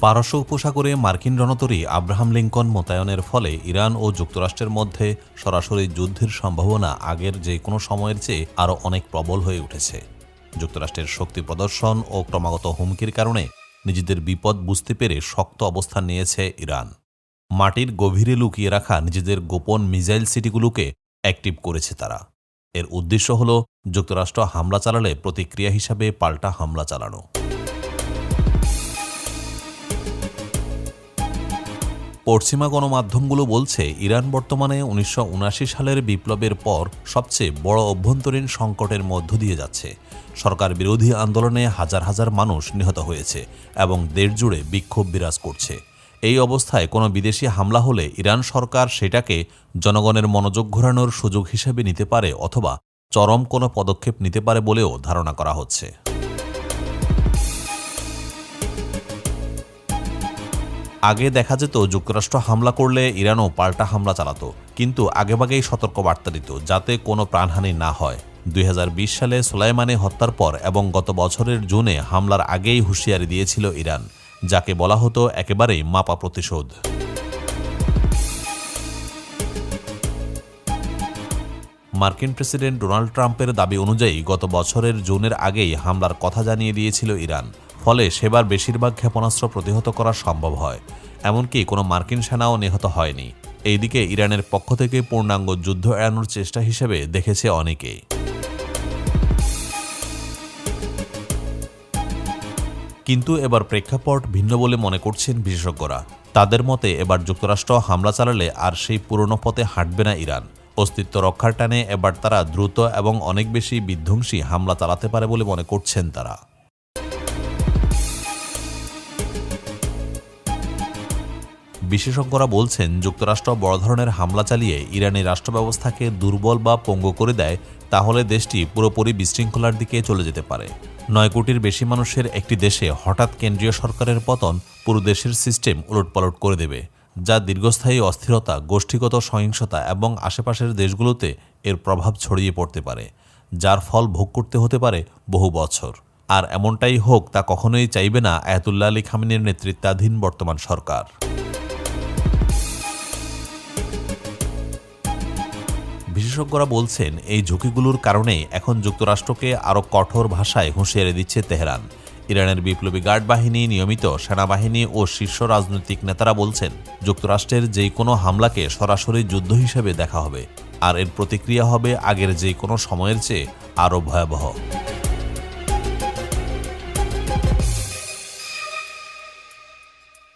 পারস্য উপসাগরে মার্কিন রণতরী Abraham Lincoln মোতায়েনের ফলে ইরান ও যুক্তরাষ্ট্রের মধ্যে সরাসরি যুদ্ধের সম্ভাবনা আগের যে কোনো সময়ের চেয়ে আরও অনেক প্রবল হয়ে উঠেছে। যুক্তরাষ্ট্রের শক্তি প্রদর্শন ও ক্রমাগত হুমকির কারণে নিজেদের বিপদ বুঝতে পেরে শক্ত অবস্থান নিয়েছে ইরান। মাটির গভীরে লুকিয়ে রাখা নিজেদের গোপন মিসাইল সিটিগুলোকে অ্যাক্টিভ করেছে তারা। এর উদ্দেশ্য হল যুক্তরাষ্ট্র হামলা চালালে প্রতিক্রিয়া হিসাবে পাল্টা হামলা চালানো। পশ্চিমা গণমাধ্যমগুলো বলছে, ইরান বর্তমানে উনিশশো সালের বিপ্লবের পর সবচেয়ে বড় অভ্যন্তরীণ সংকটের মধ্য দিয়ে যাচ্ছে। সরকার বিরোধী আন্দোলনে হাজার হাজার মানুষ নিহত হয়েছে এবং দেশজুড়ে বিক্ষোভ বিরাজ করছে। এই অবস্থায় কোনো বিদেশি হামলা হলে ইরান সরকার সেটাকে জনগণের মনোযোগ ঘোরানোর সুযোগ হিসেবে নিতে পারে অথবা চরম কোনো পদক্ষেপ নিতে পারে বলেও ধারণা করা হচ্ছে। আগে দেখা যেত যুক্তরাষ্ট্র হামলা করলে ইরানও পাল্টা হামলা চালাতো, কিন্তু আগেভাগেই সতর্ক বার্তা দিত যাতে কোনো প্রাণহানি না হয়। দুই হাজার বিশ সালে সোলাইমানে হত্যার পর এবং গত বছরের জুনে হামলার আগেই হুঁশিয়ারি দিয়েছিল ইরান, যাকে বলা হতো একেবারেই মাপা প্রতিশোধ। মার্কিন প্রেসিডেন্ট ডোনাল্ড ট্রাম্পের দাবি অনুযায়ী গত বছরের জুনের আগেই হামলার কথা জানিয়ে দিয়েছিল ইরান। ফলে সেবার বেশিরভাগ ক্ষেপণাস্ত্র প্রতিহত করা সম্ভব হয়, এমনকি কোনো মার্কিন সেনাও নিহত হয়নি। এইদিকে ইরানের পক্ষ থেকে পূর্ণাঙ্গ যুদ্ধ এড়ানোর চেষ্টা হিসেবে দেখেছে অনেকেই কিন্তু এবার প্রেক্ষাপট ভিন্ন বলে মনে করছেন বিশেষজ্ঞরা। তাদের মতে, এবার যুক্তরাষ্ট্র হামলা চালালে আর সেই পুরনো পথে হাঁটবে না ইরান। অস্তিত্ব রক্ষার টানে এবার তারা দ্রুত এবং অনেক বেশি বিধ্বংসী হামলা চালাতে পারে বলে মনে করছেন তারা। বিশেষজ্ঞরা বলছেন, যুক্তরাষ্ট্র বড় ধরনের হামলা চালিয়ে ইরানি রাষ্ট্র ব্যবস্থাকে দুর্বল বা পঙ্গু করে দেয়, তাহলে দেশটি পুরোপুরি বিশৃঙ্খলার দিকে চলে যেতে পারে। নয় কোটির বেশি মানুষের একটি দেশে হঠাৎ কেন্দ্রীয় সরকারের পতন পুরো দেশের সিস্টেম উলটপালট করে দেবে, যা দীর্ঘস্থায়ী অস্থিরতা, গোষ্ঠীগত সহিংসতা এবং আশেপাশের দেশগুলোতে এর প্রভাব ছড়িয়ে পড়তে পারে, যার ফল ভোগ করতে হতে পারে বহু বছর। আর এমনটাই হোক, তা কখনোই চাইবে না আয়াতুল্লাহ আলী খামিনের নেতৃত্বাধীন বর্তমান সরকার। বিশেষজ্ঞরা বলছেন, এই ঝুঁকিগুলোর কারণে এখন যুক্তরাষ্ট্রকে আরও কঠোর ভাষায় হুঁশিয়ারি দিচ্ছে তেহরান। ইরানের বিপ্লবী গার্ড বাহিনী, নিয়মিত সেনাবাহিনী ও শীর্ষ রাজনৈতিক নেতারা বলছেন, যুক্তরাষ্ট্রের যে কোনো হামলাকে সরাসরি যুদ্ধ হিসেবে দেখা হবে। আর এর প্রতিক্রিয়া হবে আগের যে কোনো সময়ের চেয়ে আরও ভয়াবহ।